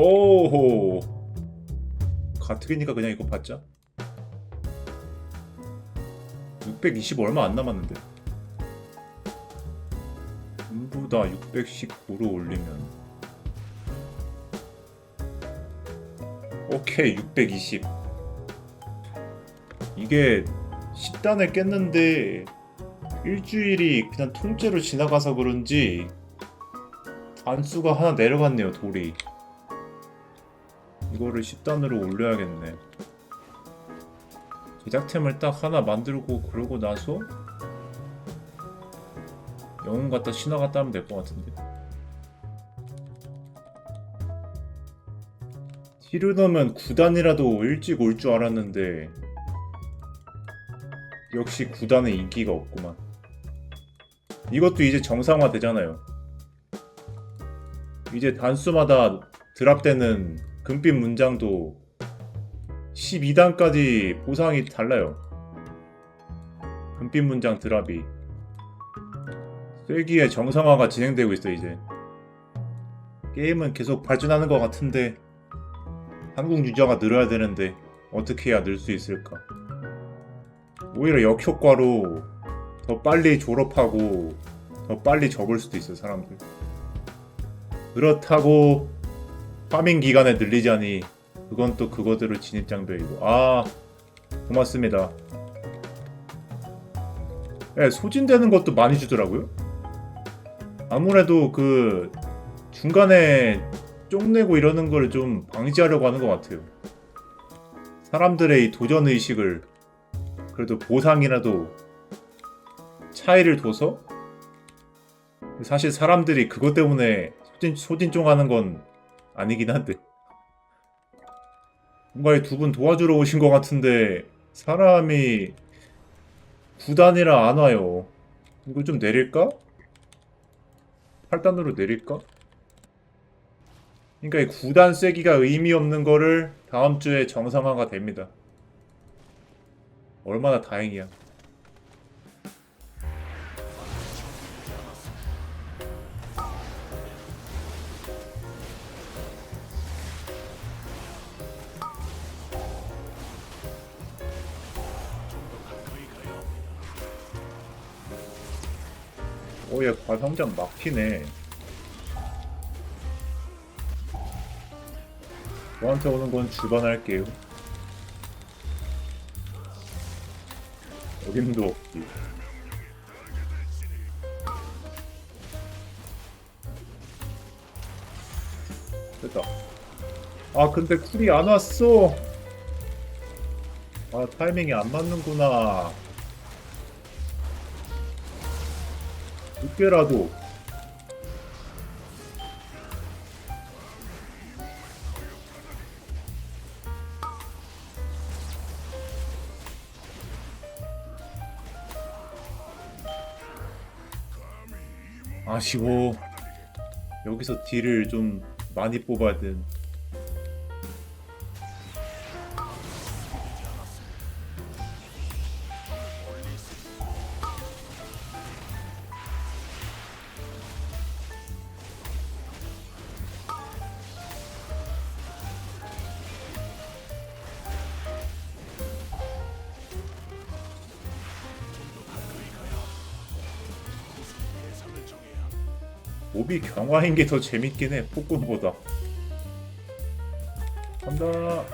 오호. 가뜩이니까 그냥 이거 받자 620 얼마 안 남았는데. 전부 다 619로 올리면. 오케이 620 이게 10단을 깼는데 일주일이 그냥 통째로 지나가서 그런지 단수가 하나 내려갔네요 돌이 이거를 10단으로 올려야겠네. 제작템을 딱 하나 만들고 그러고 나서 영웅 갖다 신화 갖다 하면 될 것 같은데. 티르 넣으면 9단이라도 일찍 올 줄 알았는데 역시 9단은 인기가 없구만. 이것도 이제 정상화 되잖아요. 이제 단수마다 드랍되는 금빛 문장도 12단까지 보상이 달라요. 금빛 문장 드랍이. 쐐기의 정상화가 진행되고 있어 이제. 게임은 계속 발전하는 것 같은데 한국 유저가 늘어야 되는데 어떻게 해야 늘 수 있을까? 오히려 역효과로 더 빨리 졸업하고 더 빨리 접을 수도 있어 사람들. 그렇다고 파밍 기간을 늘리자니 그건 또 그거대로 진입 장벽이고. 아 고맙습니다. 예, 소진되는 것도 많이 주더라고요. 아무래도 그 중간에 쪽내고 이러는 걸 좀 방지하려고 하는 것 같아요. 사람들의 이 도전 의식을 그래도 보상이라도 차이를 둬서 사실 사람들이 그것 때문에 소진, 소진종 하는 건 아니긴 한데 뭔가 두 분 도와주러 오신 것 같은데 사람이 9단이라 안 와요 이거 좀 내릴까? 8단으로 내릴까? 그러니까 이 9단 세기가 의미 없는 거를 다음 주에 정상화가 됩니다 얼마나 다행이야 오얘 과성장 막히네. 저한테 오는 건 주반할게요. 어림도 없지. 됐다. 아 근데 쿨이 안 왔어. 아 타이밍이 안 맞는구나 늦게라도. 아쉬워. 여기서 딜을 좀 많이 뽑아야 된 몹이 경화인 게 더 재밌긴 해 폭군보다. 간다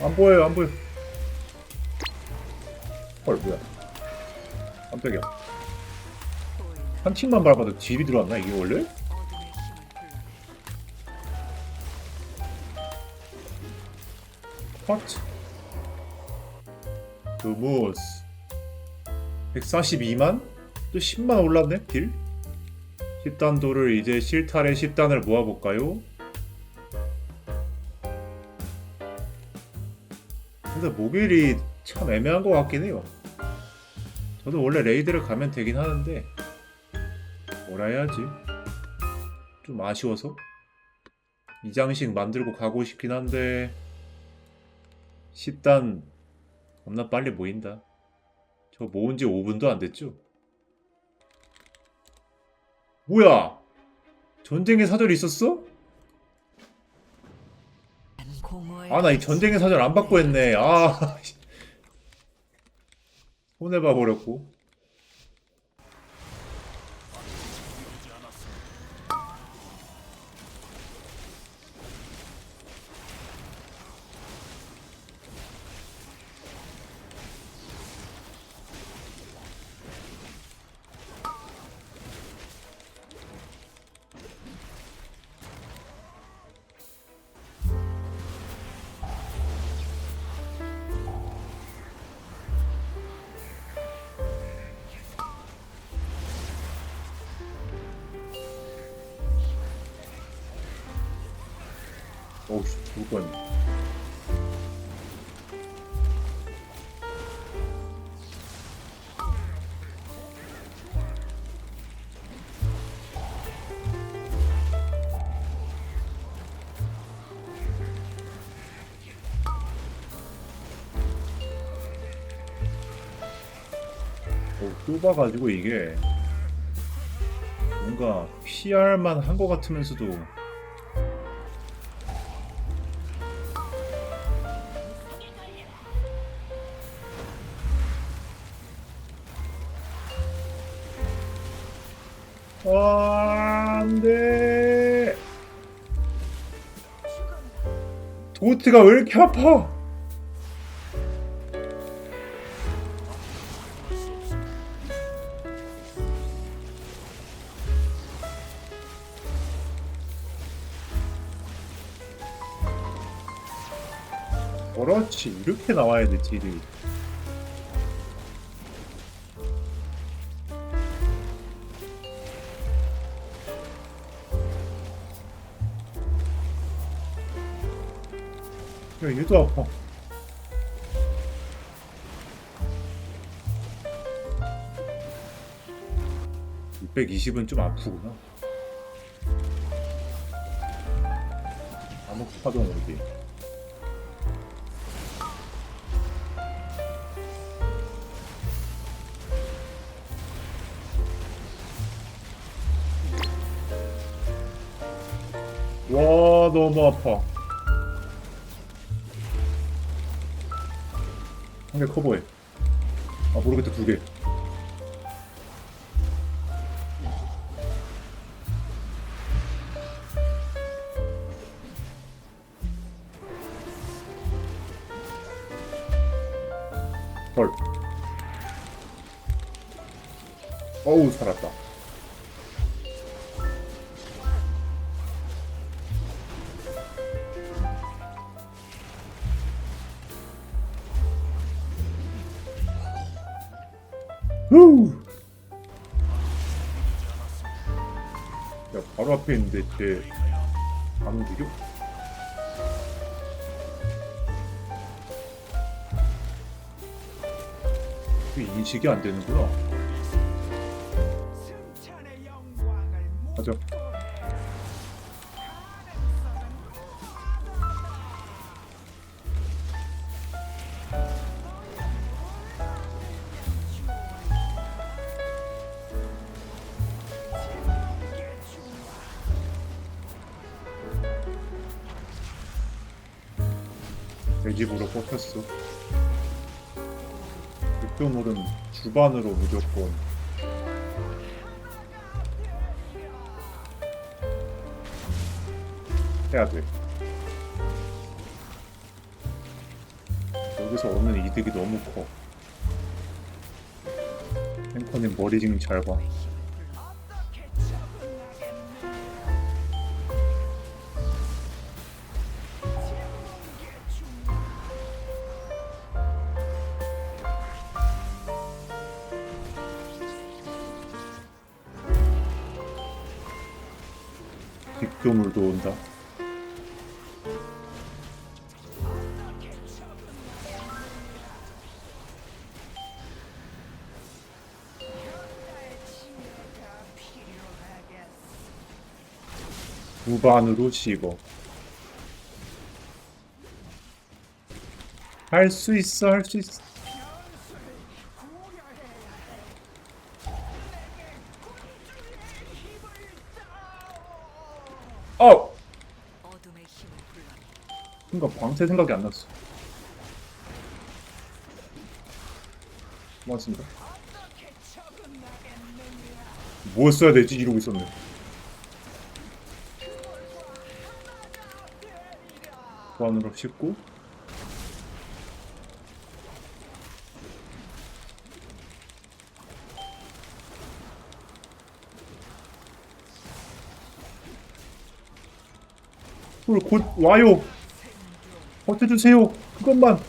안 보여요 안 보여 헐 뭐야 깜짝이야 한 틱만 밟아도 딜이 들어왔나 이게 원래? 컷 그무스 142만? 또 10만 올랐네 딜? 10단도를 이제 실탈의 10단을 모아볼까요? 근데 목요일이 참 애매한 것 같긴 해요. 저도 원래 레이드를 가면 되긴 하는데 뭐라 해야지? 좀 아쉬워서 이장식 만들고 가고 싶긴 한데 10단 겁나 빨리 모인다. 저 모은 지 5분도 안 됐죠? 뭐야? 전쟁의 사절이 있었어? 아 나 이 전쟁의 사절 안 받고 했네. 아 손해 봐 버렸고. 뻔했네. 어, 좁아가지고 이게 뭔가 PR만 한 것 같으면서도 도트가 왜 이렇게 아파? 그렇지 이렇게 나와야 돼 딜이 야 얘도 아파 (620은) 좀 아프구나. 암흑 파동 오기 와 너무 아파 한 개 커버해. 아 모르겠다 두 개. 헐. 어우 살았다 있는데 쟤안 움직여? 그 인식이 안 되는구나. 가자. 뽑혔어. 득점물은 주반으로 무조건. 해야 돼. 여기서 얻는 이득이 너무 커. 탱커님 머리 지금 잘 봐. 뒷교물도 온다. 무반으로 집어. 할 수 있어, 할 수 있어. 순간 방세 생각이 안 났어. 고맙습니다. 뭐 써야 되지? 이러고 있었네. 보안으로 씹고 홀, 곧 와요. 버텨주세요. 그것만.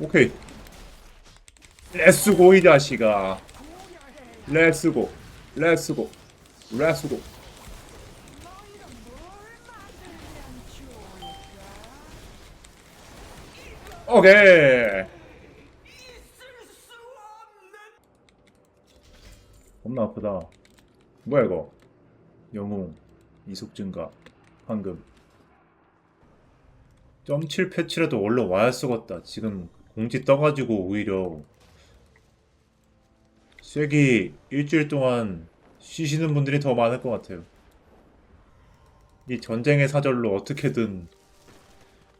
오케이. 렛츠고 이 자식아. 렛츠고. 렛츠고. 렛츠고. 오케이. 겁나 아프다. 뭐야 이거? 영웅, 이속 증가, 황금. 점칠 패치라도 얼른 와야 쓰겄다. 지금 공지 떠가지고 오히려 쐐기 일주일 동안 쉬시는 분들이 더 많을 것 같아요. 이 전쟁의 사절로 어떻게든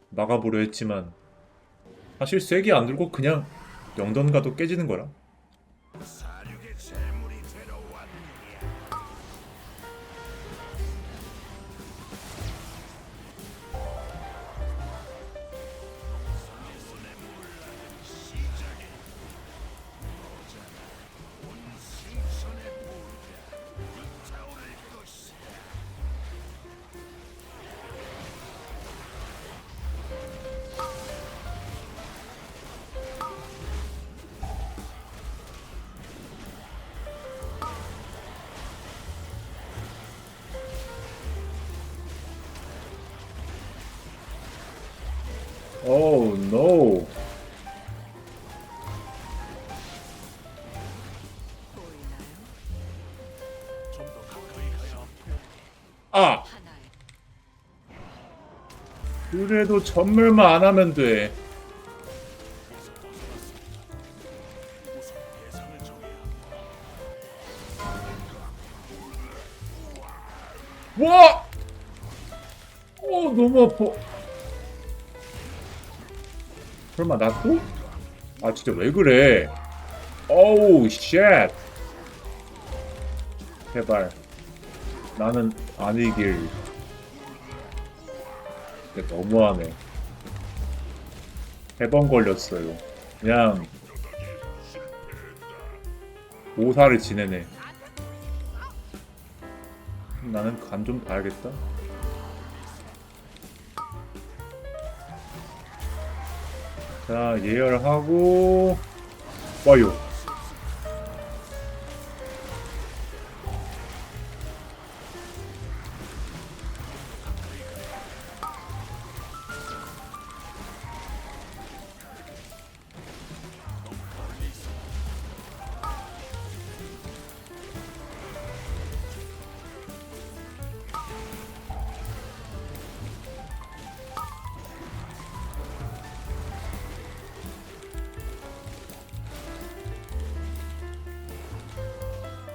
막아보려 했지만 사실 쐐기 안 들고 그냥 영던 가도 깨지는 거라. No. 아! 그래도 전멸만 안 하면 돼. 와! 어, 너무 아파. 설마 나 또? 아, 진짜 왜 그래? 어우, 쉣. 제발. 나는 아니길. 너무하네. 세 번 걸렸어요. 그냥 오사를 지내네. 나는 간 좀 봐야겠다. 자 예열하고 와요.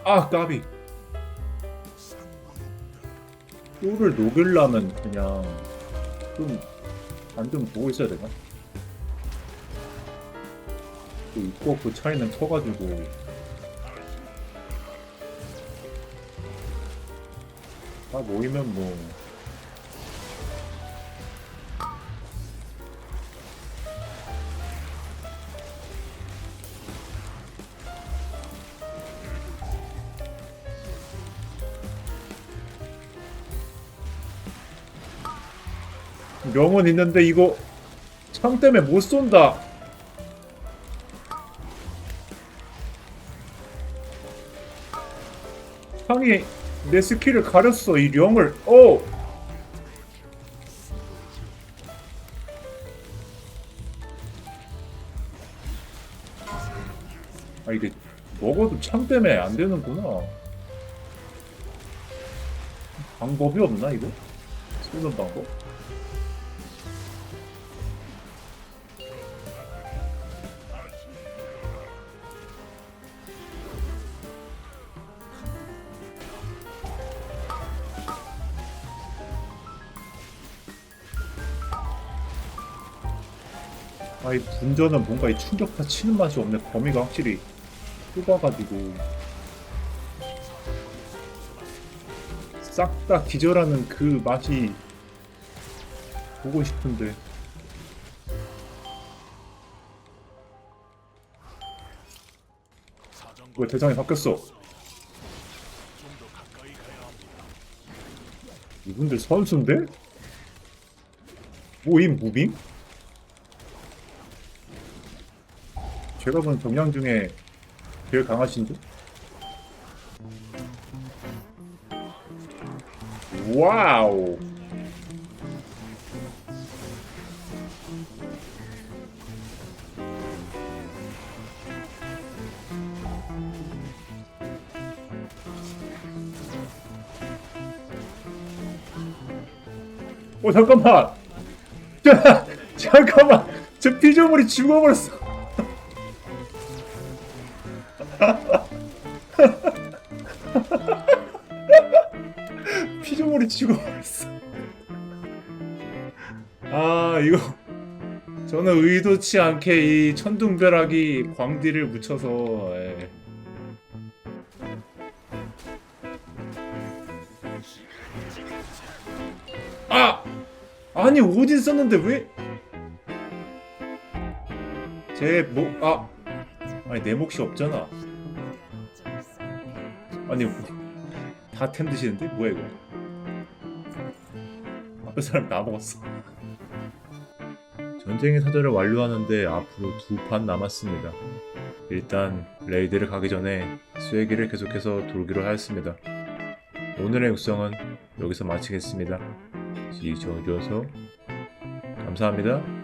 아 까비. 꿀을 녹이려면 그냥 좀 안 좀 보고 있어야 되나? 또 있고 없고 차이는 커가지고 다 모이면 뭐 명은 있는데 이거 창 때문에 못 쏜다. 창이 내 스킬을 가렸어 이 령을. 오. 아 이게 먹어도 창 때문에 안 되는구나. 방법이 없나 이거? 쏘는 방법? 아 이 분전은 뭔가 이 충격파 치는 맛이 없네 거미가 확실히 좁아가지고 싹 다 기절하는 그 맛이 보고 싶은데 왜 대상이 바뀌었어? 이분들 선수인데? 모임 무빙? 제가 본 정량 중에 제일 강하신데? 와우! 어 잠깐만! 자, 잠깐만! 저 피조물이 죽어버렸어! 피조물이 죽어버렸어. 아 이거 저는 의도치 않게 이 천둥벼락이 광디를 묻혀서 예. 아 아니 오딘 썼는데 왜? 제 목 아 아니 내 몫이 없잖아. 아니 다 템 드시는데 뭐야 이거? 앞에 사람 다 먹었어. 전쟁의 사절을 완료하는데 앞으로 두 판 남았습니다. 일단 레이드를 가기 전에 수혜기를 계속해서 돌기로 하였습니다. 오늘의 육성은 여기서 마치겠습니다. 시청해주셔서 감사합니다.